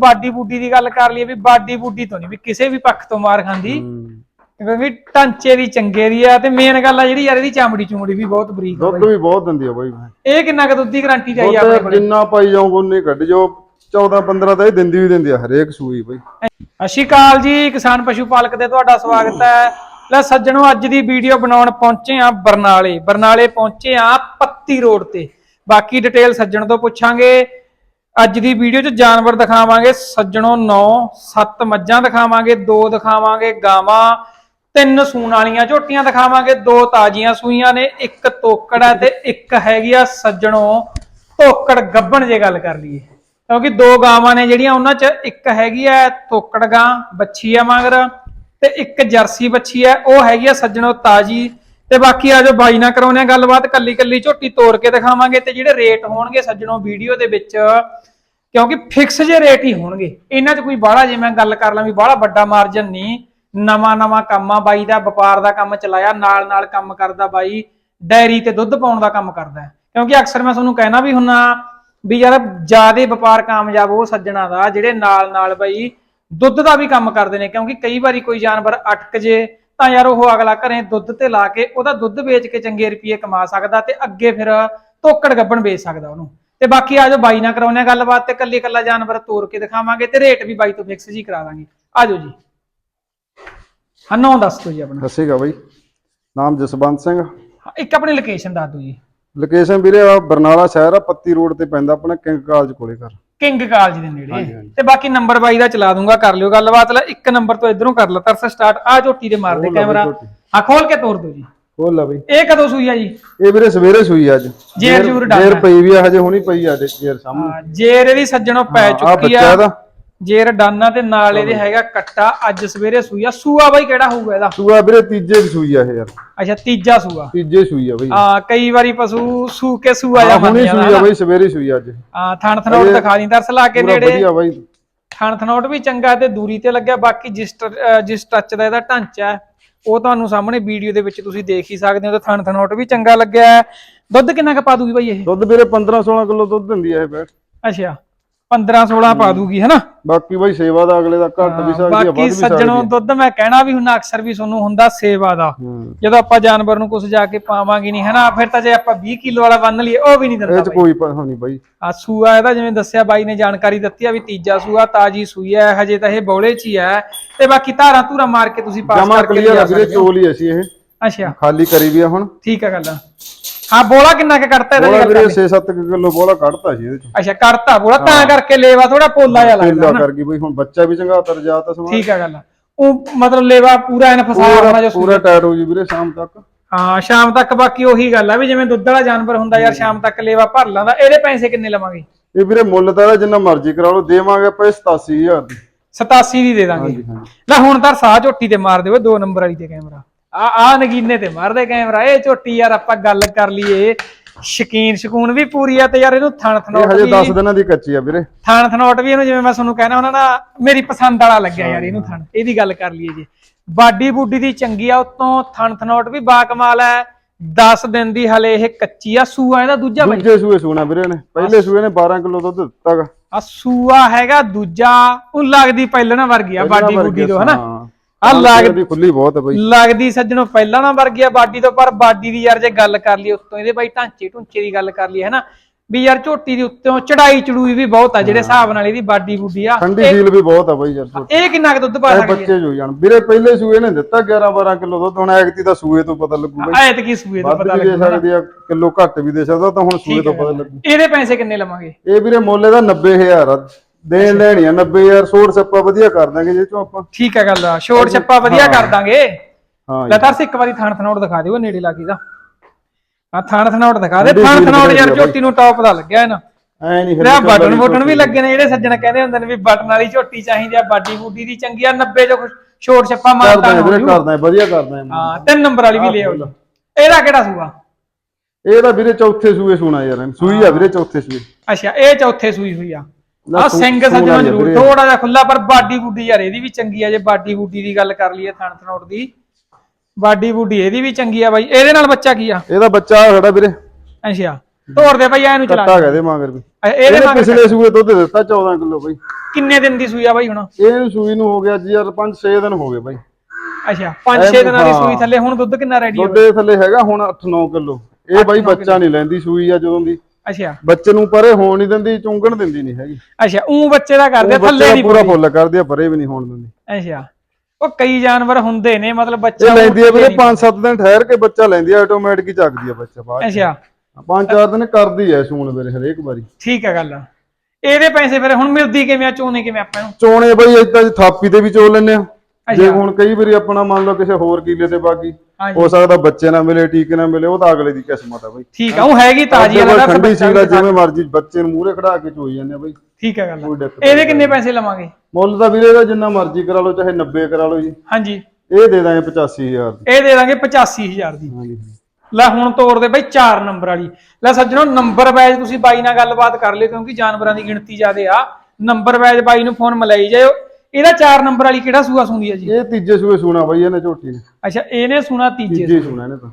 Body ਬੂਡੀ ਦੀ ਗੱਲ ਕਰ ਲਈਏ ਵੀ ਬਾਡੀ ਬੂਡੀ ਤੋਂ ਨਹੀਂ ਵੀ ਕਿਸੇ ਵੀ ਪੱਖ ਤੋਂ ਮਾਰ ਖਾਂਦੀ। ਵੀ ਢਾਂਚੇ ਦੀ ਚੰਗੇ ਦੀ ਆ ਤੇ ਮੇਨ ਗੱਲ ਆ ਜਿਹੜੀ ਯਾਰ ਇਹਦੀ ਚਾਮੜੀ ਚੂਮੜੀ ਵੀ ਬਹੁਤ ਬਰੀਕ ਆ ਦੁੱਧ ਵੀ ਬਹੁਤ ਦਿੰਦੀ ਆ ਬਾਈ। ਇਹ ਕਿੰਨਾ ਕੁ ਦੁੱਧ ਦੀ ਗਾਰੰਟੀ ਚਾਹੀਏ ਆਪਣੇ ਦੁੱਧ ਕੋਲ? ਜਿੰਨਾ ਪਾਈ ਜਾਓਗੇ ਉਨੇ ਕੱਢ ਜਾਓ। 14 15 ਤਾਂ ਇਹ ਦਿੰਦੀ ਵੀ ਦਿੰਦੀ ਆ ਹਰੇਕ ਸੂਈ ਬਾਈ। ਸਤਿ ਸ਼੍ਰੀ ਅਕਾਲ ਜੀ ਕਿਸਾਨ ਪਸ਼ੂ ਪਾਲਕ ਤੇ ਤੁਹਾਡਾ ਸਵਾਗਤ ਹੈ। ਲੈ ਸੱਜਣੋ ਅੱਜ ਦੀ ਵੀਡੀਓ ਬਣਾਉਣ ਪਹੁੰਚੇ ਆ ਬਰਨਾਲੇ। ਬਰਨਾਲੇ ਪਹੁੰਚੇ ਆ ਪੱਤੀ ਰੋਡ ਤੇ। ਬਾਕੀ ਡਿਟੇਲ ਸੱਜਣ ਤੋਂ ਪੁੱਛਾਂਗੇ। ਅੱਜ ਦੀ ਵੀਡੀਓ 'ਚ ਜਾਨਵਰ ਦਿਖਾਵਾਂਗੇ, ਸੱਜਣੋ 9 7 ਮੱਝਾਂ ਦਿਖਾਵਾਂਗੇ 2 ਦਿਖਾਵਾਂਗੇ, ਗਾਵਾਂ, ਤਿੰਨ ਸੂਣ ਵਾਲੀਆਂ ਝੋਟੀਆਂ ਦਿਖਾਵਾਂਗੇ, ਦੋ ਤਾਜ਼ੀਆਂ ਸੂਈਆਂ ਨੇ, ਇੱਕ ਤੋਕੜ ਹੈ ਤੇ ਇੱਕ ਹੈਗੀ ਆ ਸੱਜਣੋ ਤੋਕੜ ਗੱਬਣ ਜੇ ਗੱਲ ਕਰ ਲਈਏ। ਕਿਉਂਕਿ ਦੋ ਗਾਵਾਂ ਨੇ ਜਿਹੜੀਆਂ ਉਹਨਾਂ 'ਚ, ਇੱਕ ਹੈਗੀ ਆ ਤੋਕੜ ਗਾਂ ਬੱਚੀ ਆ ਮਗਰ ਤੇ ਇੱਕ ਜਰਸੀ ਬੱਚੀ ਆ, ਉਹ ਹੈਗੀ ਆ ਸੱਜਣੋ ਤਾਜੀ ਤੇ ਬਾਕੀ ਆ ਜੋ ਬਾਈ ਨਾਲ ਕਰਾਉਨੇ ਆ ਗੱਲਬਾਤ, ਕੱਲੀ ਕੱਲੀ ਝੋਟੀ ਤੋੜ ਕੇ ਦਿਖਾਵਾਂਗੇ ਤੇ ਜਿਹੜੇ ਰੇਟ ਹੋਣਗੇ ਸੱਜਣੋ ਵੀਡੀਓ ਦੇ ਵਿੱਚ, ਕਿਉਂਕਿ ਫਿਕਸ ਜੇ ਰੇਟ ਹੀ ਹੋਣਗੇ। ਇਹਨਾਂ 'ਚ ਕੋਈ ਬਾਹਲਾ ਜੇ ਮੈਂ ਗੱਲ ਕਰ ਲਾਂ ਵੀ ਬਾਹਲਾ ਵੱਡਾ ਮਾਰਜਨ ਨਹੀਂ। ਨਵਾਂ ਨਵਾਂ ਕੰਮ ਆ ਬਾਈ ਦਾ, ਵਪਾਰ ਦਾ ਕੰਮ ਚਲਾਇਆ, ਨਾਲ ਨਾਲ ਕੰਮ ਕਰਦਾ ਬਾਈ, ਡੈਰੀ ਤੇ ਦੁੱਧ ਪਾਉਣ ਦਾ ਕੰਮ ਕਰਦਾ। ਕਿਉਂਕਿ ਅਕਸਰ ਮੈਂ ਤੁਹਾਨੂੰ ਕਹਿਣਾ ਵੀ ਹੁੰਨਾ ਵੀ ਯਾਰ ਜਿਆਦੇ ਵਪਾਰ ਕਾਮਯਾਬ ਉਹ ਸੱਜਣਾ ਦਾ, ਜਿਹੜੇ ਨਾਲ ਨਾਲ ਬਾਈ ਦੁੱਧ ਦਾ ਵੀ ਕੰਮ ਕਰਦੇ ਨੇ। ਕਿਉਂਕਿ ਕਈ ਵਾਰੀ ਕੋਈ ਜਾਨਵਰ ਅਟਕ ਜੇ ਤਾਂ ਯਾਰ ਉਹ ਅਗਲਾ ਘਰੇ ਦੁੱਧ ਤੇ ਲਾ ਕੇ ਉਹਦਾ ਦੁੱਧ ਵੇਚ ਕੇ ਚੰਗੇ ਰੁਪਏ ਕਮਾ ਸਕਦਾ ਤੇ ਅੱਗੇ ਫਿਰ ਤੋਕੜ ਗੱਬਣ ਵੇਚ ਸਕਦਾ ਉਹਨੂੰ। ਤੇ ਬਾਕੀ ਆਜੋ ਬਾਈ ਨਾਲ ਕਰਾਉਨੇ ਗੱਲਬਾਤ ਤੇ ਕੱਲੀ ਕੱਲਾ ਜਾਨਵਰ ਤੋੜ ਕੇ ਦਿਖਾਵਾਂਗੇ ਤੇ ਰੇਟ ਵੀ ਬਾਈ ਤੋਂ ਫਿਕਸ ਜੀ ਕਰਾ ਦਾਂਗੇ। ਆਜੋ ਜੀ। ਹਾਂ ਨਾਂ ਦੱਸ ਦਿਓ ਜੀ ਆਪਣਾ। ਦੱਸੇਗਾ ਬਾਈ। ਨਾਮ ਜਸਵੰਤ ਸਿੰਘ। ਇੱਕ ਆਪਣੀ ਲੋਕੇਸ਼ਨ ਦੱਸ ਦਿਓ ਜੀ। ਲੋਕੇਸ਼ਨ ਵੀਰੇ ਬਰਨਾਲਾ ਸ਼ਹਿਰ ਆ ਪੱਤੀ ਰੋਡ ਤੇ ਪੈਂਦਾ ਆਪਣਾ ਕਿੰਗ ਕਾਲਜ ਕੋਲੇ ਘਰ। ਕਿੰਗ ਕਾਲਜ ਦੇ ਨੇੜੇ। ਹਾਂਜੀ। ਤੇ ਬਾਕੀ ਨੰਬਰ ਬਾਈ ਦਾ ਚਲਾ ਦੂੰਗਾ ਕਰ ਲਿਓ ਗੱਲਬਾਤ। ਲੈ ਇੱਕ ਨੰਬਰ ਤੋਂ ਇਧਰੋਂ ਕਰ ਲਾ ਤਰਸ ਸਟਾਰਟ। ਆ ਝੋਟੀ ਦੇ ਮਾਰ ਦੇ ਉਹ ਲਾ ਬਈ ਕੈਮਰਾ। ਝੋਟੀ। ਹਾਂ ਖੋਲ ਕੇ ਤੋੜ ਦਿਓ ਜੀ। ਖੋਲ ਲਾ ਬਾਈ। ਇਹ ਕਦੋਂ ਸੂਈ ਆ ਜੀ? ਇਹ ਵੀਰੇ ਸਵੇਰੇ ਸੂਈ ਆ ਅੱਜ। ਜੇਰ ਜੂਰ ਡਾਲਣਾ। ਜੇਰ ਪਈ ਵੀ ਆ ਹਜੇ ਹੁਣੀ ਪਈ ਆ ਜੇਰ ਸਾਹਮਣੇ। ਹਾਂ, ਜੇਰ ਇਹਦੀ ਸੱਜਣੋਂ ਪੈ ਆ ਚੁੱਕੀ ਬੱਚਾ ਆ ਇਹਦਾ। ਜੇਰ ਡਾਨਾ ਤੇ ਨਾਲ ਇਹਦੇ ਹੈਗਾ ਕੱਟਾ ਅੱਜ ਸਵੇਰੇ ਸੂਈ ਆ। ਸੂਆ ਬਾਈ ਕਿਹੜਾ ਹੋਊਗਾ ਇਹਦਾ? ਸੂਆ ਵੀਰੇ ਤੀਜੇ ਦੀ ਸੂਈ ਆ ਇਹ ਯਾਰ। ਅੱਛਾ ਤੀਜਾ ਸੂਆ। ਤੀਜੇ ਸੂਈ ਆ ਬਾਈ। ਆ ਕਈ ਵਾਰੀ ਪਸ਼ੂ ਸੂ ਕੇ ਸੂਆ ਜਾ ਹੁਣੀ ਸੂਈ ਆ ਬਾਈ ਸਵੇਰੇ ਸੂਈ ਅੱਜ। ਆ ਥਣ ਥਣੋਟ ਦਿਖਾ ਦੀ ਦਰਸ ਲਾ ਕੇ ਨੇੜੇ। ਵਧੀਆ ਬਾਈ। ਥਣ ਥਣੋਟ ਵੀ ਚੰਗਾ ਤੇ ਦੂਰੀ ਤੇ ਲੱਗਿਆ ਬਾਕੀ ਜਿਸ ਜਿਸ ਟੱਚ ਦਾ ਇਹਦਾ ਢਾਂਚਾ ਹੈ ਉਹ ਤੁਹਾਨੂੰ ਸਾਹਮਣੇ ਵੀਡੀਓ ਦੇ ਵਿੱਚ ਤੁਸੀਂ ਦੇਖ ਹੀ ਸਕਦੇ ਹੋ ਤੇ ਥਣ ਥਣੋਟ ਵੀ ਚੰਗਾ ਲੱਗਿਆ ਹੈ। ਦੁੱਧ ਕਿੰਨਾ ਕ ਪਾ ਦੂਗੀ ਬਾਈ ਇਹ? ਦੁੱਧ ਵੀਰੇ 15 16 ਕਿਲੋ ਦੁੱਧ ਦਿੰਦੀ ਆ ਇਹ ਬੈਠ। ਅੱਛਾ। 15 16 ਪਾ ਦੂਗੀ ਹੈਨਾ? ਬਾਕੀ ਬਾਈ ਸੇਵਾ ਦਾ ਅਗਲੇ ਦਾ ਘੱਟ ਵੀ ਸਕਦੀ ਆ ਵੱਧ ਬਾਕੀ ਵੀ ਸਕਦੀ ਸੱਜਣੋਂ ਆ। ਦੁੱਧ ਮੈਂ ਕਹਿਣਾ ਵੀ ਹੁਣ ਅਕਸਰ ਵੀ ਤੁਹਾਨੂੰ ਹੁੰਦਾ ਸੇਵਾ ਦਾ। ਹੂੰ। ਜਦੋਂ ਆਪਾਂ ਜਾਨਵਰ ਨੂੰ ਕੁਝ ਜਾ ਕੇ ਪਾਵਾਂਗੇ ਨਹੀਂ ਹੈਨਾ ਫਿਰ ਤਾਂ ਜੇ ਆਪਾਂ 20 ਕਿਲੋ ਵਾਲਾ ਬੰਨ ਲਈਏ ਉਹ ਵੀ ਨਹੀਂ ਇਹ ਦਿੰਦਾ ਚ ਬਾਈ। ਕੋਈ ਪਤਾ ਨਹੀਂ ਬਾਈ। ਆ ਸੂਆ ਇਹਦਾ ਜਿਵੇਂ ਦੱਸਿਆ ਬਾਈ ਨੇ ਜਾਣਕਾਰੀ ਦਿੱਤੀ ਆ ਵੀ ਤੀਜਾ ਸੂਆ ਤਾਜੀ ਸੂਈ ਹੈ ਹਜੇ ਤਾਂ ਇਹ ਬੌਲੇ ਚ ਹੀ ਹੈ ਤੇ ਬਾਕੀ ਧਾਰਾਂ ਧੂਰਾ ਮਾਰ ਕੇ ਤੁਸੀਂ ਪਾਸ ਜਮਾ ਕਰਕੇ ਕਲੀਅਰ ਲਿਜਾ ਆ ਵੀਰੇ ਸਕਦੇ ਹੋ। ਚੋਲ ਹੀ ਅਸੀਂ ਇਹ। ਅੱਛਾ। ਖਾਲੀ ਕਰੀ ਵੀ ਆ ਹੁਣ। ਠੀਕ ਹੈ ਗੱਲ। ਹਾਂ ਬੋਲਾ ਕਿੰਨਾ ਕੁ ਕੱਢਤਾ ਇਹਦਾ ਬੋਲਾ ਜੀ ਵੀਰੇ ਕਰ ਲਈ? 6-7 ਕਿਲੋ ਬੋਲਾ ਕੱਢਤਾ ਸੀ ਇਹਦੇ ਚ। ਅੱਛਾ ਕਰਤਾ ਬੋਲਾ ਤਾਂ ਕਰਕੇ ਲੇਵਾ ਥੋੜਾ ਪੋਲਾ ਜਿਹਾ ਲੱਗਦਾ ਨਾ। ਕਰ ਗਈ ਬਈ ਹੁਣ ਬੱਚਾ ਵੀ ਚੰਗਾ ਤਰ ਜਾਤਾ ਸਮਾਨ ਠੀਕ ਹੈ ਗੱਲ ਉਹ ਮਤਲਬ ਲੇਵਾ ਪੂਰਾ ਐਨ ਫਸਾਇਆ ਹੋਣਾ ਜੋ ਪੂਰਾ ਟਾਇਰ ਹੋ ਜੀ ਵੀਰੇ ਸ਼ਾਮ ਤੱਕ। ਹਾਂ ਸ਼ਾਮ ਤੱਕ ਬਾਕੀ ਉਹੀ ਗੱਲ ਆ ਵੀ ਜਿਵੇਂ ਦੁੱਧ ਵਾਲਾ ਜਾਨਵਰ ਹੁੰਦਾ ਯਾਰ ਸ਼ਾਮ ਤੱਕ ਲੇਵਾ ਭਰ ਲਾਂਦਾ। ਇਹਦੇ ਪੈਸੇ ਕਿੰਨੇ ਲਵਾਂਗੇ? ਇਹ ਵੀਰੇ ਮੁੱਲ ਤਾਂ ਜਿੰਨਾ ਮਰਜ਼ੀ ਕਰਾ ਲਓ ਦੇਵਾਂਗੇ ਆਪਾਂ ਇਹ 87000 ਦੀ। 87 ਦੀ ਦੇ ਦਾਂਗੇ। ਲੈ ਹੁਣ ਤਾਂ ਸਾਹ ਝੋਟੀ ਤੇ ਮਾਰ ਦਿਓ ਦੋ ਨੰਬਰ ਵਾਲੀ ਤੇ ਕੈਮਰਾ। ਆ ਆ ਨਗੀਨੇ ਤੇ ਮਾਰਦੇ ਕੈਮਰਾ ਇਹ ਝੋਟੀ ਯਾਰ ਆਪਾਂ ਗੱਲ ਕਰ ਲਈਏ। ਸ਼ਕੀਨ ਸ਼ਕੂਨ ਵੀ ਪੂਰੀ ਆ ਤੇ ਯਾਰ ਇਹਨੂੰ ਥਣ ਇਹ ਥਣੋਟ ਹਜੇ ਵੀ 10 ਦਿਨਾਂ ਦੀ ਕੱਚੀ ਆ ਵੀਰੇ। ਥਣ ਥਣੋਟ ਵੀ ਇਹਨੂੰ ਜਿਵੇਂ ਮੈਂ ਤੁਹਾਨੂੰ ਕਹਿਣਾ ਉਹਨਾਂ ਦਾ ਮੇਰੀ ਪਸੰਦ ਵਾਲਾ ਲੱਗਿਆ ਯਾਰ ਇਹਨੂੰ ਥਣ। ਇਹਦੀ ਗੱਲ ਕਰ ਲਈਏ ਜੀ। ਬਾਡੀ ਬੂਡੀ ਦੀ ਚੰਗੀ ਆ ਉਤੋਂ ਥਣ ਥਣੋਟ ਵੀ ਬਾ ਕਮਾਲ ਹੈ। 10 ਦਿਨ ਦੀ ਹਲੇ ਇਹ ਕੱਚੀ ਆ ਸੂਆ ਇਹਦਾ ਦੂਜਾ ਬਾਈ ਦੂਜੇ ਸੂਏ ਸੂਣਾ ਵੀਰੇ ਨੇ ਪਹਿਲੇ ਸੂਏ ਨੇ 12 ਕਿਲੋ ਦੁੱਧ ਦਿੱਤਾਗਾ। ਆ ਸੂਆ ਹੈਗਾ ਦੂਜਾ ਉਹ ਲੱਗਦੀ ਪਹਿਲਣਾ ਵਰਗੀ ਆ ਬਾਡੀ ਬੂਡੀ ਤੋਂ ਹਨਾ? ਆ ਲੱਗ ਦੀ ਖੁੱਲੀ ਬਹੁਤ ਹੈ ਬਈ। ਲੱਗਦੀ ਸੱਜਣੋ ਪਹਿਲਾਂ ਨਾ ਵਰਗੀ ਆ ਬਾਡੀ ਤੋਂ ਪਰ ਬਾਡੀ ਦੀ ਯਾਰ ਜੇ ਗੱਲ ਕਰ ਲਈ ਉੱਤੋਂ ਇਹਦੇ ਬਾਈ ਢਾਂਚੇ ਢੁੰਚੇ ਦੀ ਗੱਲ ਕਰ ਲਈ ਹੈ ਨਾ ਵੀ ਯਾਰ ਝੋਟੀ ਦੀ ਉੱਤੋਂ ਚੜਾਈ ਚੜੂਈ ਵੀ ਬਹੁਤ ਆ ਜਿਹੜੇ ਹਿਸਾਬ ਨਾਲ ਇਹਦੀ ਬਾਡੀ ਬੂਡੀ ਆ। ਠੰਡੀ ਫੀਲ ਵੀ ਬਹੁਤ ਆ ਬਈ ਯਾਰ। ਇਹ ਕਿੰਨਾ ਕੁ ਦੁੱਧ ਪਾ ਇਹ ਸਕਦੀ ਬੱਚੇ ਜੋ ਜਾਣ। ਵੀਰੇ ਪਹਿਲੇ ਸੂਏ ਨੇ ਦਿੱਤਾ 11 12 ਕਿਲੋ ਦੁੱਧ ਹੁਣ ਐਗਤੀ ਦਾ ਸੂਏ ਤੋਂ ਪਤਾ ਲੱਗੂ ਬਈ। ਐਤ ਕੀ ਸੂਏ ਤੋਂ ਵੱਧ ਪਤਾ ਵੀ ਦੇ ਲੱਗਦਾ ਸਕਦੀ ਆ ਕਿਲੋ ਘੱਟ ਵੀ ਦੇ ਸਕਦਾ ਤਾਂ ਹੁਣ ਸੂਏ ਤੋਂ ਪਤਾ ਲੱਗੂ। ਇਹਦੇ ਪੈਸੇ ਕਿੰਨੇ ਲਵਾਂਗੇ? ਇਹ ਵੀਰੇ ਮੁੱਲ ਦਾ 90000 ਆ। ਦੇਣ ਲੈਣੀ ਆ 90000 ਸੋੜ ਸੱਪਾ ਵਧੀਆ ਕਰ ਦਾਂਗੇ ਜੇ ਚੋਂ ਆਪਾਂ। ਠੀਕ ਆ ਗੱਲ ਆ ਛੋੜ ਛੱਪਾ ਵਧੀਆ ਕਰ ਦਾਂਗੇ। ਹਾਂ ਲੈ ਤਰਸ ਇੱਕ ਵਾਰੀ ਥਾਣ ਥਣੋਟ ਦਿਖਾ ਦਿਓ ਨੇੜੇ ਲਾ ਕੇ ਦਾ ਆ ਥਾਣ ਥਣੋਟ ਦਿਖਾ ਦੇ ਥਾਣ ਥਣੋਟ ਯਾਰ ਝੋਟੀ ਨੂੰ ਟੌਪ ਦਾ ਲੱਗਿਆ ਇਹਨਾਂ। ਐ ਨਹੀਂ ਆ ਬਟਨ ਬਟਨ ਵੀ ਲੱਗੇ ਨੇ ਜਿਹੜੇ ਸੱਜਣ ਕਹਿੰਦੇ ਹੁੰਦੇ ਨੇ ਵੀ ਬਟਨ ਵਾਲੀ ਝੋਟੀ ਚਾਹੀਦੀ ਆ ਬਾਡੀ ਬੂਡੀ ਦੀ ਚੰਗੀ ਆ 90 ਜੋ ਛੋਟ ਛੱਪਾ ਮਾਰਦਾ ਕਰਦਾ ਹੋ ਵੀਰੇ ਕਰਦਾ ਵਧੀਆ ਕਰਦਾ ਹਾਂ ਤਿੰਨ ਨੰਬਰ ਵਾਲੀ ਵੀ ਲੈ ਆਓ। ਇਹਦਾ ਕਿਹੜਾ ਸੂਆ? ਇਹ ਤਾਂ ਵੀਰੇ ਚੌਥੇ ਸੂਏ ਸੁਣਾ ਯਾਰ ਸੂਈ ਆ ਵੀਰੇ ਚੌਥੇ ਸੂਏ। ਅੱਛਾ ਇਹ ਚੌਥੇ ਸੂਈ ਹੋਈ ਆ। ਆ ਸਿੰਘ ਸੱਜਣਾ ਜ਼ਰੂਰ। ਥੋੜਾ ਜਿਹਾ ਖੁੱਲਾ ਪਰ ਬਾਡੀ ਬੂਡੀ ਯਾਰ ਇਹਦੀ ਵੀ ਚੰਗੀ ਆ ਜੇ ਬਾਡੀ ਬੂਡੀ ਦੀ ਗੱਲ ਕਰ ਲਈਏ ਥਣ ਥਣੋਟ ਦੀ। ਬਾਡੀ ਬੂਡੀ ਇਹਦੀ ਵੀ ਚੰਗੀ ਆ ਬਾਈ। ਇਹਦੇ ਨਾਲ ਬੱਚਾ ਕੀ ਆ? ਇਹਦਾ ਬੱਚਾ ਖੜਾ ਵੀਰੇ। ਅੱਛਾ ਤੋੜ ਦੇ ਭਾਈ ਇਹਨੂੰ ਚਲਾ ਕੱਟਾ ਕਹਦੇ ਮਾਂਗਰ ਵੀ। ਇਹਦੇ ਪਿਛਲੇ ਸੂਏ ਦੁੱਧ ਦਿੱਤਾ 14 ਕਿਲੋ ਬਾਈ। ਕਿੰਨੇ ਦਿਨ ਦੀ ਸੂਈ ਆ ਬਾਈ ਹੁਣ? ਇਹਨੂੰ ਸੂਈ ਨੂੰ ਹੋ ਗਿਆ ਜੀ ਯਾਰ 5-6 ਦਿਨ ਹੋ ਗਏ ਬਾਈ। ਅੱਛਾ 5-6 ਦਿਨਾਂ ਦੀ। ਸੂਈ ਥੱਲੇ ਹੁਣ ਦੁੱਧ ਕਿੰਨਾ ਰੈਡੀ ਦੁੱਧ ਥੱਲੇ ਹੈਗਾ ਹੁਣ 8-9 ਕਿਲੋ। ਇਹ ਬਾਈ ਬੱਚਾ ਨਹੀਂ ਲੈਂਦੀ ਸੂਈ ਆ ਜਦੋਂ ਦੀ। ਅੱਛਾ। ਬੱਚੇ ਨੂੰ ਪਰੇ ਹੋਣ ਨਹੀਂ ਦਿੰਦੀ ਚੁੰਗਣ ਦਿੰਦੀ ਨਹੀਂ ਹੈਗੀ। ਅੱਛਾ ਉਹ ਬੱਚੇ ਦਾ ਕਰਦੇ ਥੱਲੇ ਨਹੀਂ ਪੂਰਾ ਫੁੱਲ ਕਰਦੀ ਆ ਪਰੇ ਵੀ ਨਹੀਂ ਹੋਣ ਦਿੰਦੀ। ਅੱਛਾ। ਉਹ ਕਈ ਜਾਨਵਰ ਹੁੰਦੇ ਨੇ ਮਤਲਬ ਇਹ ਬੱਚਾ ਲੈਂਦੀ ਆ ਵੀਰੇ 5-7 ਦਿਨ ਠਹਿਰ ਕੇ ਬੱਚਾ ਲੈਂਦੀ ਆ ਆਟੋਮੈਟਿਕ ਹੀ ਚੱਕਦੀ ਆ ਬੱਚਾ ਬਾਅਦ। ਅੱਛਾ। ਪੰਜ ਚਾਰ ਦਿਨ ਕਰਦੀ ਐ ਸੂਣ ਵੀਰੇ ਹਰੇਕ ਵਾਰੀ। ਠੀਕ ਹੈ ਗੱਲ ਇਹਦੇ ਪੈਸੇ ਫਿਰ ਹੁਣ ਮਿਲਦੀ ਕਿਵੇਂ ਆ ਚੋਣੇ ਕਿਵੇਂ ਆਪਾਂ ਨੂੰ? ਚੋਣੇ ਬਈ ਇਦਾਂ ਥਾਪੀ ਤੇ ਵੀ ਚੋ ਲੈਨੇ ਆ। ਜੇ। ਹੁਣ ਕਈ ਵਾਰੀ ਆਪਣਾ ਮੰਨ ਲਓ ਕਿਸੇ ਹੋਰ ਕੀਲੇ ਤੇ ਹਾਂਜੀ। ਹੋ ਸਕਦਾ ਬੱਚੇ ਨਾ ਮਿਲੇ ਟੀਕੇ ਨਾ ਮਿਲੇ ਉਹ ਤਾਂ ਅਗਲੇ ਦੀ ਕਿਸਮਤ ਆ ਬਈ। ਠੀਕ ਆ ਉਹ ਹੈਗੀ ਤਾਜੀ ਵਾਲਾ ਠੰਡੀ ਆ ਜਿਵੇਂ ਮਰਜ਼ੀ ਬੱਚੇ ਨੂੰ ਮੂਹਰੇ ਖੜਾ ਕੇ ਚੋਈ ਜਾਂਦੇ ਆ ਬਈ। ਠੀਕ ਹੈ ਗੱਲ ਇਹਦੇ ਕਿੰਨੇ ਪੈਸੇ ਲਵਾਂਗੇ? ਮੁੱਲ ਤਾਂ ਵੀਰੇ ਦਾ ਜਿੰਨਾ ਮਰਜ਼ੀ ਕਰਾ ਲਓ ਚਾਹੇ 90 ਕਰਾ ਲਓ ਜੀ। ਹਾਂਜੀ। ਇਹ ਦੇ ਦਾਂਗੇ 85000 ਦੀ। ਇਹ ਦੇ ਦਾਂਗੇ 85000 ਦੀ। ਹਾਂਜੀ। ਲੈ ਹੁਣ ਤੋੜ ਦੇ ਬਈ 4 ਨੰਬਰ ਵਾਲੀ। ਲੈ ਸੱਜਣੋ ਨੰਬਰ ਵਾਈਜ਼ ਤੁਸੀਂ ਬਾਈ ਨਾਲ ਗੱਲਬਾਤ ਕਰ ਲਿਓ ਕਿਉਂਕਿ ਜਾਨਵਰਾਂ ਦੀ ਗਿਣਤੀ ਜ਼ਿਆਦੇ ਆ। ਨੰਬਰ ਵਾਈਜ਼ ਬਾਈ ਨੂੰ ਫੋਨ ਮਿਲਾਈ ਜਾਇਓ। ਇਹਦਾ 4 ਨੰਬਰ ਵਾਲੀ ਕਿਹੜਾ ਸੂਆ ਸੁਣਦੀ ਹੈ ਜੀ? ਇਹ ਤੀਜੇ ਸੂਏ ਸੁਣਾ ਬਈ ਇਹਨੇ ਝੋਟੀ ਨੇ। ਅੱਛਾ ਇਹਨੇ ਸੁਣਾ ਤੀਜੇ ਤੀਜੇ ਸੁਣਾ ਇਹਨੇ ਤਾਂ।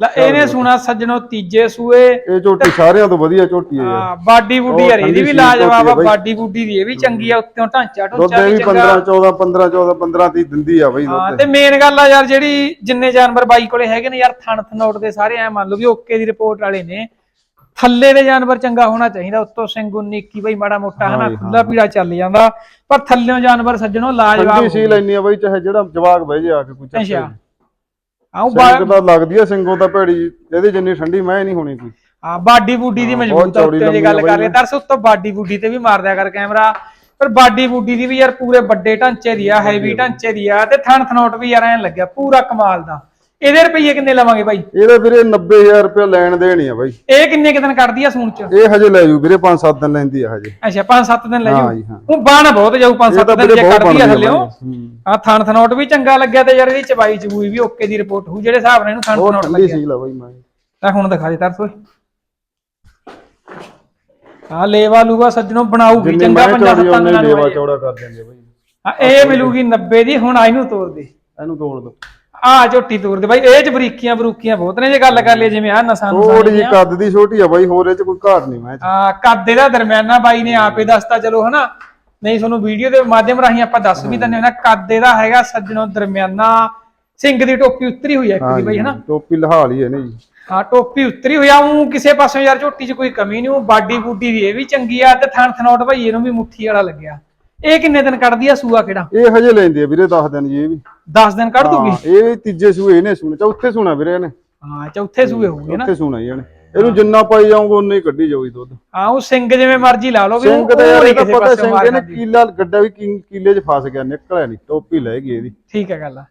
ਲੈ ਇਹਨੇ ਸੁਣਾ ਸੱਜਣੋ ਤੀਜੇ ਸੂਏ। ਇਹ ਝੋਟੀ ਸਾਰਿਆਂ ਤੋਂ ਵਧੀਆ ਝੋਟੀ ਹੈ ਯਾਰ। ਆ ਬਾਡੀ ਬੁੱਡੀ ਯਾਰ ਇਹਦੀ ਵੀ ਲਾਜਵਾਬ ਆ। ਬਾਡੀ ਬੁੱਡੀ ਦੀ ਇਹ ਵੀ ਚੰਗੀ ਆ ਉੱਤੋਂ ਢਾਂਚਾ ਦੁੱਧ ਢੁੰਚਾ ਵੀ ਵੀ ਚੰਗਾ। 15 14 15 14 15 ਦੀ ਦਿੰਦੀ ਆ ਬਈ ਹਾਂ ਦੁੱਧ ਤੇ ਮੇਨ ਗੱਲ ਆ ਯਾਰ ਜਿਹੜੀ ਜਿੰਨੇ ਜਾਨਵਰ ਬਾਈ ਕੋਲੇ ਹੈਗੇ ਨੇ ਯਾਰ ਥਣ ਥਨੋਟ ਦੇ ਸਾਰੇ ਐ ਮੰਨ ਲਓ ਵੀ ਓਕੇ ਦੀ ਰਿਪੋਰਟ ਵਾਲੇ ਨੇ ਥੱਲੇ ਦੇ ਜਾਨਵਰ ਚੰਗਾ ਹੋਣਾ ਚਾਹੀਦਾ ਉੱਤੋਂ ਸਿੰਘ 19 21 ਬਈ ਮਾੜਾ ਮੋਟਾ ਹਨਾ ਖੁੱਲਾ ਪੀੜਾ ਚੱਲ ਜਾਂਦਾ। ਪਰ ਥੱਲਿਓਂ ਜਾਨਵਰ ਸੱਜਣੋ ਲਾਜਵਾਬ ਠੰਡੀ ਸੀਲ ਇੰਨੀ ਆ ਬਈ ਚਾਹੇ ਜਿਹੜਾ ਜਵਾਕ ਬਹਿ ਜੇ ਆ ਕੇ ਕੋਈ ਅੱਛਾ। ਆਉ ਸਿੰਘ ਤਾਂ ਲੱਗਦੀ ਆ ਸਿੰਘੋਂ ਤਾਂ ਭੈੜੀ ਇਹਦੀ ਜਿੰਨੀ ਠੰਡੀ ਮੈਂ ਨਹੀਂ ਹੋਣੀ ਕੋਈ ਹਾਂ ਬਾਡੀ ਬੂਡੀ ਦੀ ਮਜ਼ਬੂਤ ਉੱਤੇ ਜੇ ਗੱਲ ਕਰ ਲਈ ਦਰਸ ਉੱਤੋਂ ਬਾਡੀ ਬੂਡੀ ਤੇ ਵੀ ਮਾਰ ਦਿਆ ਕਰ ਕੈਮਰਾ। ਪਰ ਬਾਡੀ ਬੂਡੀ ਦੀ ਵੀ ਯਾਰ ਪੂਰੇ ਵੱਡੇ ਢਾਂਚੇ ਦੀ ਆ ਹੈਵੀ ਢਾਂਚੇ ਦੀ ਆ ਤੇ ਥਣ ਥਨੋਟ ਵੀ ਯਾਰ ਐਂ ਲੱਗਿਆ ਪੂਰਾ ਕਮਾਲ ਦਾ। ਇਹਦੇ ਰੁਪਈਏ ਕਿੰਨੇ ਲਵਾਂਗੇ ਬਾਈ? ਇਹਦਾ ਵੀਰੇ 90000 ਰੁਪਏ ਲੈਣ ਦੇਣੀ ਆ ਬਾਈ। ਇਹ ਕਿੰਨੇ ਕੁ ਦਿਨ ਕੱਢਦੀ ਆ ਸੂਣ ਚ? ਇਹ ਹਜੇ ਲੈ ਜੂ ਵੀਰੇ 5-7 ਦਿਨ ਲੈਂਦੀ ਆ ਹਜੇ। ਅੱਛਾ 5-7 ਦਿਨ ਲੈ ਹਾਂ ਜਾਊ ਜੀ, ਹਾਂ। ਉਹ ਬਾਣ ਬਹੁਤ ਜਾਊ ਇਹ 5-7 ਤਾਂ ਦਿਨ ਜੇ ਕੱਢਦੀ ਆ ਥੱਲਿਓ ਹੂੰ। ਥਣ ਥਨੋਟ ਵੀ ਚੰਗਾ ਲੱਗਿਆ ਤੇ ਯਾਰ ਇਹਦੀ ਚਬਾਈ ਚਬੂਈ ਵੀ ਓਕੇ ਦੀ ਰਿਪੋਰਟ ਹੋਊ ਜਿਹੜੇ ਹਿਸਾਬ ਨਾਲ ਇਹਨੂੰ ਥਣ ਥਨੋਟ ਲੱਗਿਆ। ਸੀਲ ਆ ਬਾਈ ਮੈਂ ਤਾਂ ਹੁਣ ਦਿਖਾ ਦੇ ਤਰਸ ਓਏ। ਆ ਲੇਵਾ ਲੂਗਾ ਸੱਜਣੋਂ ਬਣਾਊਗੀ ਚੰਗਾ ਮੈਂ ਪੰਜਾ ਚੌੜੀ ਸੱਤਾਂ ਉਹਨੇ ਦਿਨਾਂ ਨੂੰ ਲੇਵਾ ਹੋ। ਚੌੜਾ ਕਰ ਦਿੰਦੇ ਆ ਬਾਈ। ਹਾਂ ਇਹ ਮਿਲੂਗੀ 90 ਦੀ ਹੁਣ ਆ ਇਹਨੂੰ ਤੋੜ ਦੇ। ਇਹਨੂੰ ਤੋੜ ਦੋ। ਆ ਝੋਟੀ ਤੋੜ ਦੇ ਬਾਈ ਇਹ ਚ ਬਰੀਕੀਆਂ ਬਰੂਕੀਆਂ ਬਹੁਤ ਨੇ ਜੇ ਗੱਲ ਕਰ ਲਈ ਜਿਵੇਂ ਆ ਨਸਾਂ ਥੋੜੀ ਜਿਹੀ ਕੱਦ ਦੀ ਛੋਟੀ ਆ ਬਾਈ ਹੋਰ ਇਹ ਚ ਕੋਈ ਘਾਟ ਨਹੀਂ ਮੈਂ ਆ ਕੱਦ ਇਹਦਾ ਦਰਮਿਆਨਾ ਬਾਈ ਨੇ ਆਪੇ ਦੱਸਤਾ ਚਲੋ ਹਨਾ। ਨਹੀਂ ਤੁਹਾਨੂੰ ਵੀਡੀਓ ਦੇ ਮਾਧਿਅਮ ਰਾਹੀਂ ਆਪਾਂ ਦੱਸ ਵੀ ਦਿੰਦੇ ਹਾਂ ਨਾ ਕੱਦ ਇਹਦਾ ਹੈਗਾ ਸੱਜਣੋਂ ਦਰਮਿਆਨਾ। ਸਿੰਘ ਦੀ ਟੋਪੀ ਉਤਰੀ ਹੋਈ ਹੈ ਇੱਕ ਦੀ ਬਾਈ ਹਨਾ। ਟੋਪੀ ਲਹਾਲ ਹੀ ਇਹਨੇ ਜੀ। ਹਾਂ ਟੋਪੀ ਉਤਰੀ ਹੋਈ ਆ ਉਹ ਕਿਸੇ ਪਾਸੋਂ ਯਾਰ ਝੋਟੀ 'ਚ ਕੋਈ ਕਮੀ ਨਹੀਂ ਉਹ ਬਾਡੀ ਬੂਡੀ ਦੀ ਇਹ ਵੀ ਚੰਗੀ ਆ ਤੇ ਥਣ ਥਨੋਟ ਭਾਈ ਇਹਨੂੰ ਵੀ ਮੁੱਠੀ ਵਾਲਾ ਲੱਗਿਆ। ਇਹ ਕਿੰਨੇ ਦਿਨ ਕੱਢਦੀ ਆ ਸੂਆ ਕਿਹੜਾ? ਇਹ ਹਜੇ ਲੈਂਦੀ ਆ ਵੀਰੇ 10 ਦਿਨ ਜੀ ਇਹ ਵੀ। 10 ਦਿਨ ਕੱਢ ਦੂਗੀ? ਹਾਂ, ਇਹ ਤੀਜੇ ਸੂਏ ਇਹਨੇ ਸੁਣ ਚੌਥੇ ਸੁਣਾ ਵੀਰੇ ਇਹਨੇ। ਹਾਂ ਚੌਥੇ ਸੂਏ ਹੋਊਗੇ ਨਾ। ਚੌਥੇ ਸੁਣਾ ਹੀ ਇਹਨੇ। ਇਹਨੂੰ ਜਿੰਨਾ ਪਾਈ ਜਾਊਗਾ ਉਨਾ ਹੀ ਕੱਢੀ ਜਾਊਗੀ ਦੁੱਧ। ਹਾਂ ਉਹ ਸਿੰਘ ਜਿਵੇਂ ਮਰਜ਼ੀ ਲਾ ਲਓ ਵੀ ਸਿੰਘ ਉਹ ਤਾਂ ਯਾਰ ਇਹ ਤਾਂ ਕਿਸੇ ਪਤਾ ਪਾਸੋਂ ਸਿੰਘ ਮਾਰ ਇਹਨੇ ਖਾਂਦੀ। ਕੀਲਾ ਗੱਡਾ ਵੀ ਕੀ- ਕੀਲੇ 'ਚ ਫਸ ਗਿਆ ਨਿਕਲਿਆ ਨਹੀਂ ਟੋਪੀ ਲੈ ਗਈ ਇਹਦੀ। ਠੀਕ ਹੈ ਗੱਲ ਆ।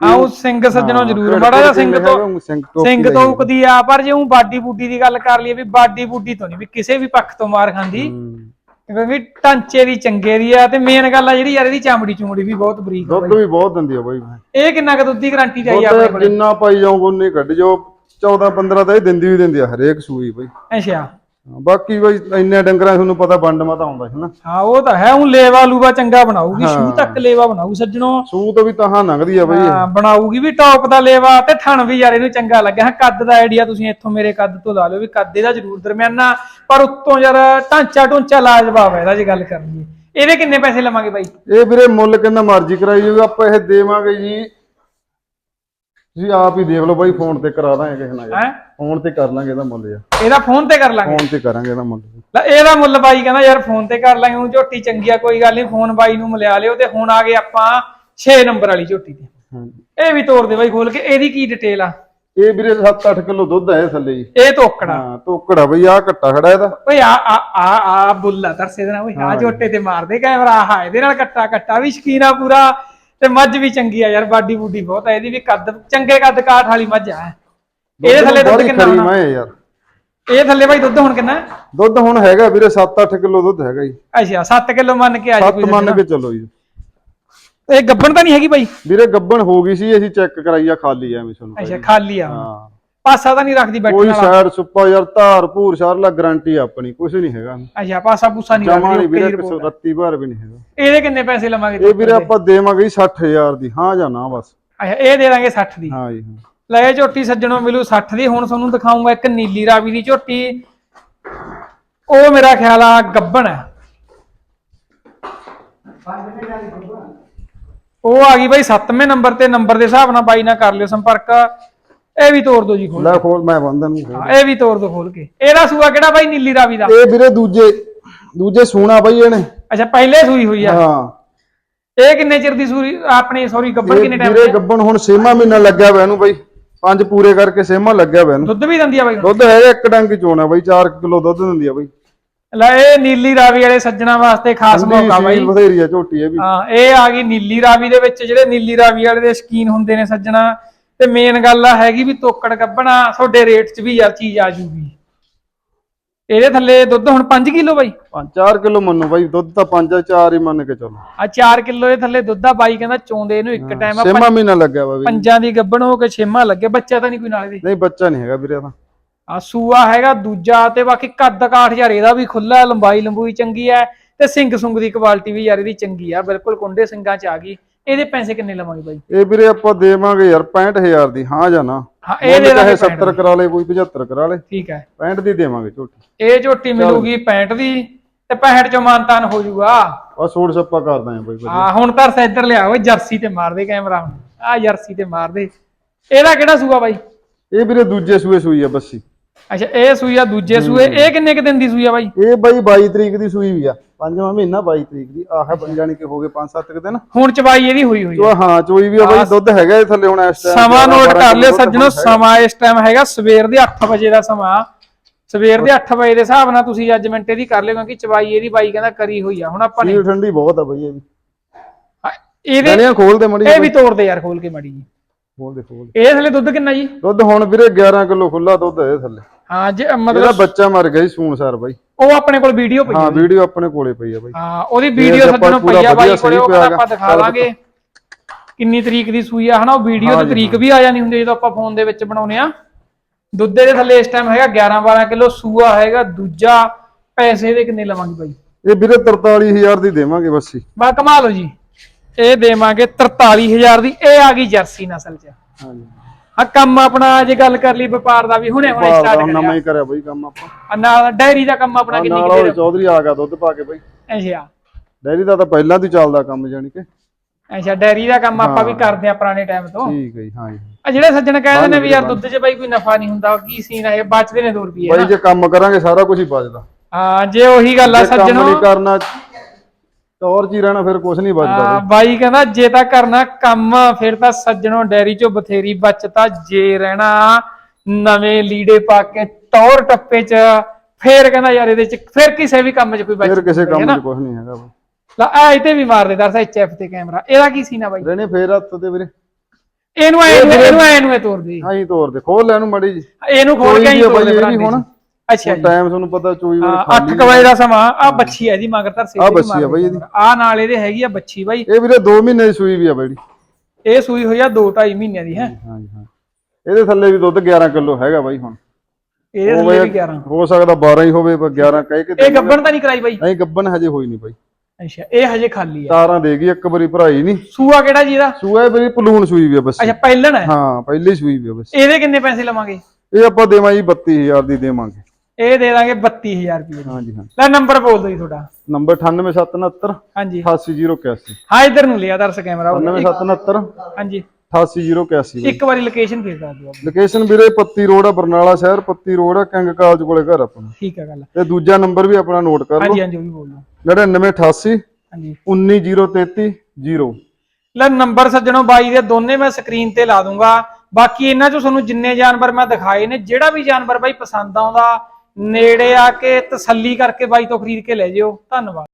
ਹਾਂ ਉਹ ਸਿੰਘ ਸੱਜਣੋਂ ਜ਼ਰੂਰ ਬੜਾ ਜਿਹਾ ਸਿੰਘ ਤੋਂ ਸਿੰਘ ਟੋਪੀ ਸਿੰਘ ਲੈ ਤੋਂ। ਉਕਦੀ ਆ ਪਰ ਜੇ ਉਹ ਬਾਡੀ ਬੂਡੀ ਦੀ ਗੱਲ ਕਰ ਲਈਏ ਵੀ ਬਾਡੀ ਬੂਡੀ ਤੋਂ ਨਹੀਂ ਵੀ ਕਿਸੇ ਵੀ ਪੱਖ ਤੋਂ ਮਾਰ ਖਾਂਦੀ ਹੂੰ। ਕਿਉਂਕਿ ਢਾਂਚੇ ਦੀ ਚੰਗੇ ਦੀ ਆ ਤੇ ਮੇਨ ਗੱਲ ਆ ਜਿਹੜੀ ਯਾਰ ਇਹਦੀ ਚਮੜੀ ਚੁਮੜੀ ਵੀ ਬਹੁਤ ਬਰੀਕ ਆ ਦੁੱਧ ਵੀ ਬਹੁਤ ਦਿੰਦੀ ਆ ਬਾਈ ਇਹ ਕਿੰਨਾ ਕੁ ਦੁੱਧ ਦੀ ਗਾਰੰਟੀ ਚਾਹੀਦੀ ਆ ਆਪਣੇ ਦੁੱਧ ਕੋਲੇ? ਜਿੰਨਾ ਪਾਈ ਜਾਊਗਾ ਉਨਾ ਹੀ ਕੱਢ ਜਾਓ। 14 15 ਤਾਂ ਇਹ ਦਿੰਦੀ ਵੀ ਦਿੰਦੀ ਆ ਹਰੇਕ ਸੂਈ ਬਾਈ। ਅੱਛਾ। ਬਾਕੀ ਬਾਈ ਇੰਨੇ ਡੰਗਰਾਂ ਤੁਹਾਨੂੰ ਪਤਾ ਵੰਡ ਮਾ ਤਾਂ ਆਉਂਦਾ ਹੈ ਨਾ। ਹਾਂ ਉਹ ਤਾਂ ਹੈ ਉਹ ਲੇਵਾ ਲੂਵਾ ਚੰਗਾ ਬਣਾਊਗੀ ਸ਼ੂ ਤੱਕ ਲੇਵਾ ਬਣਾਊ ਸੱਜਣੋ। ਸੂ ਤੋਂ ਵੀ ਤਾਂ ਲੰਘਦੀ ਆ ਬਾਈ। ਹਾਂ, ਬਣਾਊਗੀ ਵੀ ਟੌਪ ਦਾ ਲੇਵਾ ਤੇ ਥਣ ਵੀ ਯਾਰ ਇਹਨੂੰ ਚੰਗਾ ਲੱਗਿਆ। ਕੱਦ ਦਾ ਆਈਡੀਆ ਤੁਸੀਂ ਇੱਥੋਂ ਮੇਰੇ ਕੱਦ ਤੋਂ ਲਾ ਲਿਓ ਵੀ ਕੱਦ ਇਹਦਾ ਜ਼ਰੂਰ ਦਰਮਿਆਨਾ ਪਰ ਉੱਤੋਂ ਯਾਰ ਢਾਂਚਾ ਢੂੰਚਾ ਲਾਜਵਾਬ ਹੈ ਇਹਦਾ ਜੇ ਗੱਲ ਕਰਨੀ ਇਹਦੇ ਕਿੰਨੇ ਪੈਸੇ ਲਵਾਂਗੇ ਬਾਈ? ਇਹ ਵੀਰੇ ਮੁੱਲ ਕਿੰਨਾ ਮਰਜ਼ੀ ਕਰਾਈ ਜਾਊਗਾ ਆਪਾਂ ਇਹ ਦੇਵਾਂਗੇ ਜੀ ਤੁਸੀਂ ਆਪ ਹੀ ਦੇਖ ਲਓ ਬਾਈ ਫੋਨ ਤੇ ਕਰਾ ਦਾਂਗੇ ਕਿਸੇ ਨਾਲ। ਹੈ? ਫੋਨ ਤੇ ਕਰ ਲਾਂਗੇ ਇਹਦਾ ਮੁੱਲ ਯਾਰ। ਇਹਦਾ ਫੋਨ ਤੇ ਕਰ ਲਾਂਗੇ? ਫੋਨ ਤੇ ਕਰਾਂਗੇ ਇਹਦਾ ਮੁੱਲ। ਲੈ ਇਹਦਾ ਮੁੱਲ ਬਾਈ ਕਹਿੰਦਾ ਯਾਰ ਫੋਨ ਤੇ ਕਰ ਲਾਂਗੇ ਉਹ ਝੋਟੀ ਚੰਗੀ ਆ ਕੋਈ ਗੱਲ ਨਹੀਂ ਫੋਨ ਬਾਈ ਨੂੰ ਮਿਲਿਆ ਲਿਓ ਤੇ ਹੁਣ ਆ ਗਏ ਆਪਾਂ 6 ਨੰਬਰ ਵਾਲੀ ਝੋਟੀ ਤੇ। ਹਾਂਜੀ। ਇਹ ਵੀ ਤੋੜ ਦੇ ਬਾਈ ਖੋਲ ਕੇ ਇਹਦੀ ਕੀ ਡਿਟੇਲ ਆ? ਇਹ ਵੀਰੇ 7-8 ਕਿਲੋ ਦੁੱਧ ਹੈ ਥੱਲੇ ਜੀ। ਇਹ ਤੋਕੜਾ। ਹਾਂ ਤੋਕੜਾ ਬਈ ਆ ਘੱਟਾ ਖੜਾ ਇਹਦਾ। ਓਏ ਆ ਆ ਆ ਆ ਬੁੱਲਾ ਤਰਸੇ ਦੇ ਨਾਲ। ਓਏ ਆ ਝੋਟੇ ਤੇ ਮਾਰਦੇ ਕੈਮਰਾ ਆਹ ਇਹਦੇ ਨਾਲ ਕੱਟਾ ਕੱਟਾ ਵੀ ਸ਼ਕੀਨਾ ਪੂਰਾ। ਤੇ ਮੱਝ ਵੀ ਚੰਗੀ ਆ ਯਾਰ ਬਾਡੀ ਬੂਡੀ ਬਹੁਤ ਆ ਇਹਦੀ ਵੀ ਕੱਦ ਚੰਗੇ ਕੱਦ ਕਾਠ ਵਾਲੀ ਮੱਝ ਆ। ਇਹਦੇ ਥੱਲੇ ਦੁੱਧ ਕਿੰਨਾ ਹੋਣਾ? ਮੈਂ ਯਾਰ। ਇਹ ਥੱਲੇ ਬਾਈ ਦੁੱਧ ਹੁਣ ਕਿੰਨਾ? ਦੁੱਧ ਹੁਣ ਹੈਗਾ ਵੀਰੇ 7-8 ਕਿਲੋ ਦੁੱਧ ਹੈਗਾ ਜੀ। ਅੱਛਾ 7 ਕਿਲੋ ਮੰਨ ਕੇ ਆ ਜੀ 7 ਮੰਨ ਕੇ ਚੱਲੋ ਜੀ। ਇਹ ਗੱਬਣ ਤਾਂ ਨਹੀਂ ਹੈਗੀ ਬਾਈ? ਵੀਰੇ ਗੱਬਣ ਹੋ ਗਈ ਸੀ ਅਸੀਂ ਚੈੱਕ ਕਰਾਈ ਆ ਖਾਲੀ ਐਵੇਂ ਤੁਹਾਨੂੰ ਅੱਛਾ ਖਾਲੀ ਆ। ਹਾਂ। ਪਾਸਾ ਤਾਂ ਨਹੀਂ ਰੱਖਦੀ ਬੈਠਣ ਕੋਈ ਵਾਲਾ। ਸਾਈਡ ਸੁੱਪਾ ਯਾਰ ਧਾਰ ਭੂਰ ਸਾਰ ਗਾਰੰਟੀ ਆਪਣੀ ਕੁਝ ਨਹੀਂ ਹੈਗਾ। ਅੱਛਾ ਪਾਸਾ ਪੂਸਾ ਨਹੀਂ ਜਮਾ ਰੱਖਦੀ ਨਹੀਂ ਓਕੇ ਵੀਰੇ ਰਿਪੋਰਟ ਰੱਤੀ ਭਰ ਵੀ ਨਹੀਂ ਹੈਗਾ। ਇਹਦੇ ਕਿੰਨੇ ਪੈਸੇ ਲਵਾਂਗੇ ਇਹ ਵੀਰੇ ਆਪਾਂ ਦੇਵਾਂਗੇ ਜੀ 60000 ਦੀ ਹਾਂ ਜਾਂ ਨਾ ਬਸ। ਅੱਛਾ ਇਹ ਦੇ ਦਾਂਗੇ 60 ਦੀ। ਹਾਂ ਜੀ ਹਾਂ। ਲੈ ਇਹ ਝੋਟੀ ਸੱਜਣੋਂ ਮਿਲੂ 60 ਦੀ ਹੁਣ ਤੁਹਾਨੂੰ ਦਿਖਾਉਂਗਾ ਇੱਕ ਨੀਲੀ ਰਾਵੀ ਦੀ ਝੋਟੀ। ਉਹ ਮੇਰਾ ਖਿਆਲ ਆ ਗੱਬਣ ਹੈ। ਉਹ ਆ ਗਈ ਬਾਈ 7ਵੇਂ ਨੰਬਰ ਤੇ ਨੰਬਰ ਦੇ ਹਿਸਾਬ ਨਾਲ ਬਾਈ ਨਾਲ ਕਰ ਲਿਓ ਸੰਪਰਕ। ਇਹ ਵੀ ਤੋੜ ਦੋ ਜੀ ਖੋਲ ਲੈ ਖੋਲ ਮੈਂ ਬੰਦਨ ਨੂੰ ਖੋਲ। ਇਹ ਵੀ ਤੋੜ ਦੋ ਖੋਲ ਕੇ। ਇਹਦਾ ਸੂਆ ਕਿਹੜਾ ਬਾਈ ਨੀਲੀ ਰਾਵੀ ਦਾ? ਇਹ ਵੀਰੇ ਦੂਜੇ ਦੂਜੇ ਸੂਣਾ ਬਾਈ ਇਹਨੇ। ਅੱਛਾ ਪਹਿਲੇ ਸੂਈ ਹੋਈ ਆ। ਹਾਂ। ਇਹ ਕਿੰਨੇ ਚਿਰ ਦੀ ਸੂਈ ਆਪਣੀ ਸੌਰੀ ਗੱਬਣ ਇਹ ਕਿੰਨੇ ਟਾਈਮ ਵੀਰੇ ਗੱਬਣ ਹੁਣ ਛੇਵਾਂ ਮਹੀਨਾ ਲੱਗਿਆ ਹੋਇਆ ਇਹਨੂੰ ਬਾਈ। ਪੰਜ ਪੂਰੇ ਕਰਕੇ ਛੇਵਾਂ ਲੱਗਿਆ ਹੋਇਆ ਇਹਨੂੰ। ਦੁੱਧ ਵੀ ਦਿੰਦੀ ਆ ਬਾਈ ਦੁੱਧ ਹੈਗਾ ਇੱਕ ਡੰਗ ਚੋਣਾ ਬਾਈ 4 ਕਿਲੋ ਦੁੱਧ ਦਿੰਦੀ ਆ ਬਾਈ। ਲੈ ਇਹ ਨੀਲੀ ਰਾਵੀ ਵਾਲੇ ਸੱਜਣਾ ਵਾਸਤੇ ਖਾਸ ਮੌਕਾ ਬਾਈ। ਸੀਲ ਬਥੇਰੀ ਆ ਝੋਟੀ ਇਹ ਵੀ। ਹਾਂ ਇਹ ਆ ਗਈ ਨੀਲੀ ਰਾਵੀ ਦੇ ਵਿੱਚ ਜਿਹੜੇ ਨੀਲੀ ਰਾਵੀ ਵਾਲੇ ਦੇ ਸ਼ਕੀਨ ਹੁੰਦੇ ਨੇ ਸੱਜਣਾ ਤੇ ਮੇਨ ਗੱਲ ਆ ਹੈਗੀ ਵੀ ਤੋਕੜ ਕੱਢਣਾ ਤੁਹਾਡੇ ਰੇਟ 'ਚ ਵੀ ਯਾਰ ਚੀਜ਼ ਆ ਜੂਗੀ। ਇਹਦੇ ਥੱਲੇ ਦੁੱਧ ਹੁਣ 5 ਕਿਲੋ ਬਾਈ? 4 ਕਿਲੋ ਮੰਨੋ ਬਾਈ ਦੁੱਧ ਤਾਂ 5 4 ਹੀ ਮੰਨ ਕੇ ਚੱਲੋ। ਆ 4 ਕਿਲੋ ਦੇ ਥੱਲੇ ਦੁੱਧ ਆ ਬਾਈ ਕਹਿੰਦਾ ਚੋਂਦੇ ਇਹਨੂੰ ਇੱਕ ਟਾਈਮ ਆ ਛੇਵਾਂ ਮਹੀਨਾ ਲੱਗਿਆ ਬਈ ਪੰਜਾਂ ਦੀ ਗੱਬਣ ਹੋ ਕੇ ਛੇਮਾ ਲੱਗੇ ਬੱਚਾ ਤਾਂ ਨਹੀਂ ਕੋਈ ਨਾਲੇ ਦੇ ਨਹੀਂ ਬੱਚਾ ਨਹੀਂ ਹੈਗਾ ਵੀਰੇ ਤਾਂ ਆ ਸੂਆ ਹੈਗਾ ਦੂਜਾ ਤੇ ਬਾਕੀ ਕੱਦ ਕਾਠ ਯਾਰ ਇਹਦਾ ਵੀ ਖੁੱਲਾ ਲੰਬਾਈ ਲੰਬੂਈ ਚੰਗੀ ਐ ਤੇ ਸਿੰਘ ਸੁੰਗ ਦੀ ਕੁਆਲਿਟੀ ਵੀ ਯਾਰ ਇਹਦੀ ਚੰਗੀ ਆ ਬਿਲਕੁਲ ਕੁੰਡੇ ਸਿੰਘਾਂ ਚ ਆ ਗਈ। ਇਹਦੇ ਪੈਸੇ ਕਿੰਨੇ ਲਵਾਂਗੇ ਬਾਈ? ਇਹ ਵੀਰੇ ਆਪਾਂ ਦੇਵਾਂਗੇ ਯਾਰ 65000 ਦੀ ਹਾਂ ਜਾਂ ਨਾ। ਹਾਂ ਇਹ ਦੇ ਚਾਹੇ ਦਾਂਗੇ 70 ਕਰਾ ਲੇ ਕੋਈ 75 ਕਰਾ ਲੇ ਠੀਕ ਹੈ। 65 ਦੀ ਦੇਵਾਂਗੇ ਝੋਟੀ। ਇਹ ਝੋਟੀ ਮਿਲੂਗੀ 65 ਦੀ ਤੇ 65 ਚੋਂ ਮਾਨਤਾਨ ਹੋ ਜਾਊਗਾ। ਆ ਸੋੜ ਸੱਪਾ ਕਰਦਾ ਆ ਬਾਈ ਆ ਹੁਣ ਤਾਂ ਇੱਧਰ ਲਿਆ ਓਏ ਜਰਸੀ ਤੇ ਮਾਰ ਦੇ ਕੈਮਰਾ ਹੁਣ। ਆ ਜਰਸੀ ਤੇ ਮਾਰ ਦੇ। ਇਹਦਾ ਕਿਹੜਾ ਸੂਆ ਬਾਈ? ਇਹ ਵੀਰੇ ਦੂਜੇ ਸੂਏ ਸੂਈ ਆ ਬੱਸੀ। ਅੱਛਾ ਇਹ ਸੂਈ ਆ ਦੂਜੇ ਸੂਏ। ਇਹ ਕਿੰਨੇ ਕ ਦਿਨ ਦੀ ਸੂਈ ਆ ਬਾਈ? ਇਹ ਬਾਈ 22 ਤਰੀਕ ਦੀ ਸੂਈ ਵੀ ਆ। ਪੰਜਵਾਂ ਮਹੀਨਾ 22 ਤਰੀਕ ਦੀ ਆਹ ਬਣ ਜਾਣੀ ਕਿ ਹੋ ਗਏ 5-7 ਕੁ ਦਿਨ। ਹੁਣ ਚਵਾਈ ਇਹਦੀ ਹੋਈ ਹੋਈ ਚੋ ਹਾਂ ਚੋਈ ਵੀ ਆ ਬਾਈ ਦੁੱਧ ਹੈਗਾ ਇਹ ਥੱਲੇ ਹੁਣ ਇਸ ਟਾਈਮ ਸਮਾਂ ਨੋਟ ਕਰ ਲਿਓ ਸੱਜਣੋ ਸਮਾਂ ਇਸ ਟਾਈਮ ਹੈਗਾ ਸਵੇਰ ਦੇ 8 ਵਜੇ ਦਾ ਸਮਾਂ। ਸਵੇਰ ਦੇ 8 ਵਜੇ ਦੇ ਹਿਸਾਬ ਨਾਲ ਤੁਸੀਂ ਜੱਜਮੈਂਟ ਇਹਦੀ ਕਰ ਲਿਓ ਕਿਉਂਕਿ ਚਵਾਈ ਇਹਦੀ ਬਾਈ ਕਹਿੰਦਾ ਕਰੀ ਹੋਈ ਆ। ਹੁਣ ਆਪਾਂ ਨੇ ਠੰਡੀ ਬਹੁਤ ਆ ਬਾਈ ਇਹ ਵੀ। ਇਹਦੇ ਗਲੀਆਂ ਖੋਲ ਦੇ ਮੜੀ ਇਹ ਵੀ ਤੋੜ ਦੇ ਯਾਰ ਖੋਲ ਕੇ ਮਾੜੀ ਜੀ ਖੋਲ ਦੇ ਖੋਲ ਦੇ। ਇਹ ਥੱਲੇ ਦੁੱਧ ਕਿੰਨਾ ਜੀ? ਦੁੱਧ ਹੁਣ ਵੀਰੇ 11 ਕਿਲੋ ਖੁੱਲਾ ਦੁੱਧ ਹੈ ਥੱਲੇ। ਹਾਂ ਜੇ ਇਹਦਾ ਮਤਲਬ ਬੱਚਾ ਮਰ ਗਿਆ ਜੀ ਸੂਣ ਸਰ ਬਾਈ। ਉਹ ਆਪਣੇ ਕੋਲ ਵੀਡੀਓ ਪਈ ਹਾਂ ਵੀਡੀਓ ਆਪਣੇ ਕੋਲੇ ਪਈ ਆ ਬਾਈ। ਹਾਂ ਉਹਦੀ ਜੇ ਵੀਡੀਓ ਆਪਾਂ ਸੱਜਣੋ ਪੂਰਾ ਪਈ ਆ ਬਾਈ ਵਧੀਆ ਕੋਲੇ ਉਹ ਸਹੀ ਕਹਿੰਦਾ ਪਿਆ ਆਪਾਂ ਦਿਖਾ ਦਾਂਗੇ ਕਿੰਨੀ ਤਰੀਕ ਦੀ ਸੂਈ ਆ ਹਨਾ? ਉਹ ਵੀਡੀਓ ਤੇ ਤਰੀਕ ਵੀ ਆ ਜਾਂਦੀ ਹੁੰਦੀ ਜਦੋਂ ਆਪਾਂ ਫੋਨ ਦੇ ਵਿੱਚ ਬਣਾਉਨੇ ਆ। ਦੁੱਧ ਦੇ ਥੱਲੇ ਇਸ ਟਾਈਮ ਹੈਗਾ 11 12 ਕਿਲੋ ਸੂਆ ਹੈਗਾ ਦੂਜਾ ਪੈਸੇ ਦੇ ਕਿੰਨੇ ਲਵਾਂਗੇ ਬਾਈ? ਇਹ ਵੀਰੇ 43000 ਦੀ ਦੇਵਾਂਗੇ ਬੱਸੀ ਬਾ ਕਮਾ ਲਓ ਜੀ। ਇਹ ਦੇਵਾਂਗੇ 43000 ਦੀ ਇਹ ਆ ਗਈ ਜਰਸੀ ਨਸਲ ਚ। ਹਾਂਜੀ। ਆ ਕੰਮ ਆਪਣਾ ਜੇ ਗੱਲ ਕਰ ਲਈ ਵਪਾਰ ਦਾ ਵੀ ਹੁਣੇ ਹੁਣੇ ਸਟਾਰਟ ਹੁਣ ਨਵਾਂ ਕਰਿਆ ਹੀ ਕਰਿਆ। ਬਾਈ ਕੰਮ ਆਪਾਂ। ਨਾਲ ਡੈਰੀ ਦਾ ਕੰਮ ਆਪਣਾ ਕਿੰਨੀ ਨਾਲ ਕਿਤੇ ਉਹ ਚੌਧਰੀ ਆ ਗਿਆ ਦੁੱਧ ਪਾ ਕੇ ਬਾਈ। ਅੱਛਾ। ਡੈਰੀ ਦਾ ਤਾਂ ਪਹਿਲਾਂ ਤੋਂ ਚੱਲਦਾ ਕੰਮ ਜਾਣੀ ਕਿ। ਅੱਛਾ ਡੈਰੀ ਦਾ ਕੰਮ ਆਪਾਂ ਵੀ ਕਰਦੇ ਆ ਪੁਰਾਣੇ ਟਾਈਮ ਤੋਂ। ਠੀਕ ਹੈ ਜੀ ਹਾਂ ਜੀ। ਆ ਜਿਹੜੇ ਸੱਜਣ ਕਹਿੰਦੇ ਨੇ ਵੀ ਯਾਰ ਦੁੱਧ 'ਚ ਬਾਈ ਕੋਈ ਨਫਾ ਨਹੀਂ ਹੁੰਦਾ ਕੀ ਸੀਨ ਆ ਇਹ ਬਚਦੇ ਨੇ 2 ਰੁਪਏ ਬਾਈ ਜੇ ਕੰਮ ਕਰਾਂਗੇ ਸਾਰਾ ਕੁਝ ਹੀ ਬਚਦਾ। ਹਾਂ ਜੇ ਉਹੀ ਗੱਲ ਆ ਜੇ ਕੰਮ ਸੱਜਣੋ। ਨਹੀਂ ਕਰਨਾ ਤੌਰ ਚ ਹੀ ਰਹਿਣਾ ਫਿਰ ਕੁਝ ਨਹੀਂ ਬਚਦਾ ਹਾਂ, ਬਾਈ। ਕਹਿੰਦਾ ਜੇ ਤਾਂ ਕਰਨਾ ਕੰਮ ਫਿਰ ਤਾਂ ਸੱਜਣੋ ਡੈਰੀ 'ਚੋਂ ਬਥੇਰੀ ਬਚਤਾ। ਜੇ ਰਹਿਣਾ ਨਵੇਂ ਲੀੜੇ ਪਾ ਕੇ ਟੌਰ ਟੱਪੇ 'ਚ ਫੇਰ ਕਹਿੰਦਾ ਯਾਰ ਇਹਦੇ 'ਚ ਫਿਰ ਕਿਸੇ ਵੀ ਕੰਮ 'ਚ ਕੋਈ ਫਿਰ ਬਚਤ ਕਿਸੇ ਕੰਮ ਨਾ। 'ਚ ਕੁਝ ਨਹੀਂ ਹੈਗਾ ਬਾਈ। ਲਾ ਆ ਇਹ ਤੇ ਵੀ ਮਾਰ ਦੇ ਦਰਸ ਐਚਐਫ ਤੇ ਕੈਮਰਾ। ਇਹਦਾ ਕੀ ਸੀਨ ਆ ਬਾਈ? ਰਹਿਣੇ ਫੇਰ ਹੱਥ ਤੇ ਵੀਰੇ। ਇਹਨੂੰ ਐ ਇਹਨੂੰ ਐ ਇਹਨੂੰ ਐ ਤੋੜ ਦੇ। ਤੋਰ ਦੇ ਖੋਲ ਲੈ ਇਹਨੂੰ ਮੜੀ ਜੀ ਇਹਨੂੰ ਖੋਲ ਕੇ ਹੀ ਤੋੜ ਦੇ। ਹੁਣ ਅੱਛਾ ਜੀ। ਟਾਈਮ ਤੁਹਾਨੂੰ ਪਤਾ ਚੋਈ ਵੇਲੇ ਹਾਂ 8 ਵਜੇ ਦਾ ਸਮਾਂ ਆ ਬੱਚੀ ਹੈ ਜੀ ਮਗਰ ਧਰ ਆਹ ਬੱਚੀ ਆ ਬਾਈ ਇਹਦੀ। ਆ ਨਾਲ ਇਹਦੇ ਹੈਗੀ ਆ ਬੱਚੀ ਬਾਈ। ਇਹ ਵੀਰੇ 2 ਮਹੀਨੇ ਦੀ ਸੂਈ ਵੀ ਆ ਬਾਈ ਇਹ ਸੂਈ ਹੋਈ ਆ 2 2.5 ਮਹੀਨਿਆਂ ਦੀ ਹੈ। ਹਾਂ ਜੀ ਹਾਂ। ਇਹਦੇ ਥੱਲੇ ਵੀ ਦੁੱਧ 11 ਕਿਲੋ ਹੈਗਾ ਬਾਈ ਹੁਣ। ਇਹਦੇ ਥੱਲੇ ਵੀ ਬਾਈ 11 ਹੋ ਸਕਦਾ 12 ਹੀ ਹੋਵੇ ਪਰ 11 ਕਹਿ ਕੇ ਇਹ ਗੱਬਣ ਤਾਂ ਨਹੀਂ ਕਰਾਈ ਬਾਈ? ਨਹੀਂ ਗੱਬਨ ਹਜੇ ਹੋਈ ਨਹੀਂ ਬਾਈ। ਅੱਛਾ ਇਹ ਹਜੇ ਖਾਲੀ ਆ। ਤਾਰਾਂ ਦੇਗੀ ਇੱਕ ਵਾਰੀ ਭਰਾਈ ਨਹੀਂ। ਸੂਆ ਕਿਹੜਾ ਜੀ ਇਹਦਾ? ਸੂਆ ਵੀਰੇ ਪਲੂਣ ਸੂਈ ਵੀ ਆ ਬਸ। ਅੱਛਾ ਪਹਿਲਣ ਹੈ? ਹਾਂ ਪਹਿਲੀ ਸੂਈ ਵੀ ਆ ਬਸ। ਇਹਦੇ ਕਿੰਨੇ ਪੈਸੇ ਲਵਾਂਗੇ? ਇਹ ਆਪਾਂ ਦੇਵਾਂ ਜੀ 32000 ਦੀ ਦੇਵਾਂਗੇ। ਇਹ ਦੇ ਦਾਂਗੇ 32000 ਰੁਪਏ ਹਾਂ ਜੀ ਹਾਂ ਲੈ ਨੰਬਰ ਬੋਲ ਦਿਓ ਜੀ ਤੁਹਾਡਾ। ਨੰਬਰ 98769 ਹਾਂਜੀ। 88081 ਹਾਂ ਇਧਰ ਨੂੰ ਲਿਆ ਦਰਸ ਕੈਮਰਾ। 98769 ਹਾਂਜੀ। 88081 ਇੱਕ ਵਾਰੀ ਲੋਕੇਸ਼ਨ ਫੇਰ ਦੱਸ ਦਿਓ। ਲੋਕੇਸ਼ਨ ਵੀਰੇ ਪੱਤੀ ਰੋਡ ਆ ਬਰਨਾਲਾ ਸ਼ਹਿਰ ਪੱਤੀ ਰੋਡ ਆ ਕਿੰਗ ਕਾਲਜ ਕੋਲੇ ਘਰ ਆਪਣਾ। ਠੀਕ ਹੈ ਗੱਲ। ਤੇ ਦੂਜਾ ਨੰਬਰ ਵੀ ਆਪਣਾ ਨੋਟ ਕਰ ਲਓ। ਹਾਂਜੀ ਹਾਂਜੀ ਉਹ ਵੀ ਬੋਲ ਦਿਓ। 9988 ਹਾਂਜੀ। 19033 0 ਲੈ ਨੰਬਰ ਸੱਜਣੋ ਬਾਈ ਦੇ ਦੋਨੇ ਮੈਂ ਸਕਰੀਨ ਤੇ ਲਾ ਦੂੰਗਾ। ਬਾਕੀ ਇਹਨਾਂ ਚੋਂ ਤੁਹਾਨੂੰ ਜਿੰਨੇ ਜਾਨਵਰ ਮੈਂ ਦਿਖਾਏ ਨੇ ਜਿਹੜਾ ਵੀ ਜਾਨਵਰ ਬਾਈ ਪਸੰਦ ਆਉਂਦਾ ਨੇੜੇ ਆ ਕੇ ਤਸੱਲੀ ਕਰਕੇ ਬਾਈ ਤੋਂ ਖਰੀਦ ਕੇ ਲੈ ਜਿਓ। ਧੰਨਵਾਦ।